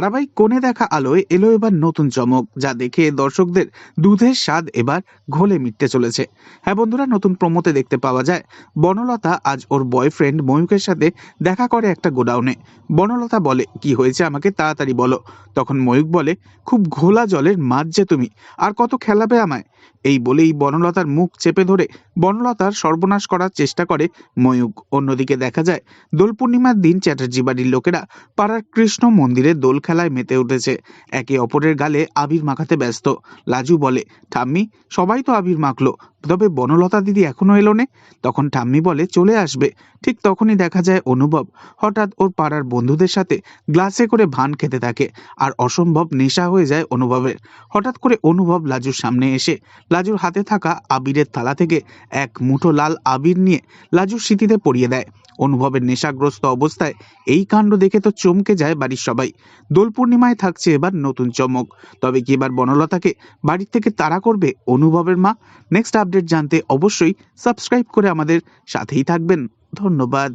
ধারাবাহিক কোণে দেখা আলোয় এলো এবার নতুন চমক, যা দেখে দর্শকদের দুধের স্বাদ এবার ঘোলে মিটতে চলেছে। হ্যাঁ বন্ধুরা, নতুন প্রমোতে দেখতে পাওয়া যায়, বনলতা আজ ওর বয়ফ্রেন্ড ময়ূকের সাথে দেখা করে একটা গোডাউনে। বনলতা বলে, কি হয়েছে আমাকে তাড়াতাড়ি বলো। তখন ময়ূক বলে, খুব ঘোলা জলের মাছ যে তুমি, আর কত খেলাবে আমায়? এই বলেই বনলতার মুখ চেপে ধরে বনলতার সর্বনাশ করার চেষ্টা করে ময়ূক অন্যদিকে দেখা যায় দোল পূর্ণিমার দিন চ্যাটার্জি বাড়ির লোকেরা পাড়ার কৃষ্ণ মন্দিরে দোল খেলায় মেতে উঠেছে। একে অপরের গালে আবির মাখাতে ব্যস্ত। লাজু বলে, ঠাম্মি, সবাই তো আবির মাখলো, তবে বনলতা দিদি এখনও এলো নে? তখন ঠাম্মি বলে, চলে আসবে। ঠিক তখনই দেখা যায় অনুভব। হঠাৎ ওর পাড়ার বন্ধুদের সাথে গ্লাসে করে ভান খেতে থাকে, আর অসম্ভব নেশা হয়ে যায় অনুভবের। হঠাৎ করে অনুভব লাজুর সামনে এসে, লাজুর হাতে থাকা আবিরের থালা থেকে এক মুঠো লাল আবির নিয়ে লাজুর স্মৃতিতে পরিয়ে দেয়। অনুভবের নেশাগ্রস্ত অবস্থায় এই কাণ্ড দেখে তো চমকে যায় বাড়ির সবাই। দোল পূর্ণিমায় থাকছে এবার নতুন চমক। তবে কি এবার বনলতাকে বাড়ির থেকে তাড়া করবে অনুভবের মা? নেক্সট আপডেট জানতে অবশ্যই সাবস্ক্রাইব করে আমাদের সাথেই থাকবেন। ধন্যবাদ।